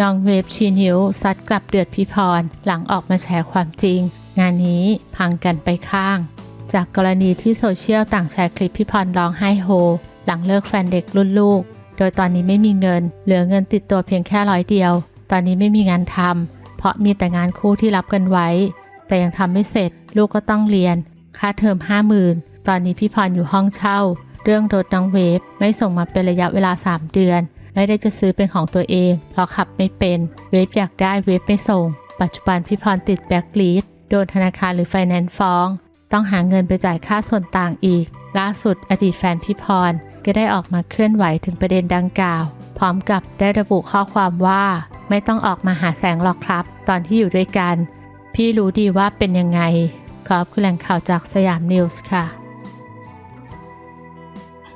น้องเวฟชีนิวซัดกลับเดือดพิพรหลังออกมาแชร์ความจริง งานนี้พังกันไปข้าง จากกรณีที่โซเชียลต่างแชร์คลิปพิพรร้องไห้โฮ หลังเลิกแฟนเด็กรุ่นลูก โดยตอนนี้ไม่มีเงิน เหลือเงินติดตัวเพียงแค่ร้อยเดียว ตอนนี้ไม่มีงานทำเพราะมีแต่งานคู่ที่รับกันไว้ แต่ยังทำไม่เสร็จลูกก็ต้องเรียน ค่าเทอมห้าหมื่นตอนนี้พี่พรอยู่ห้องเช่า เรื่องรถน้องเวฟไม่ส่งมาเป็นระยะเวลา 3 เดือน ไม่ได้จะซื้อเป็นของตัวเอง เพราะขับไม่เป็น เวฟอยากได้เวฟไม่ส่ง ปัจจุบันพี่พรติดแบล็คลิสต์โดนธนาคารหรือไฟแนนซ์ฟ้อง ต้องหาเงินไปจ่ายค่าส่วนต่างอีก ล่าสุดอดีตแฟนพี่พรก็ได้ออกมาเคลื่อนไหวถึงประเด็นดังกล่าว พร้อมกับได้ระบุข้อความว่า ไม่ต้องออกมาหาแสงหรอกครับ ตอนที่อยู่ด้วยกัน พี่รู้ดีว่าเป็นยังไงขอบคุณแหล่งข่าวจากสยามนิวส์ค่ะ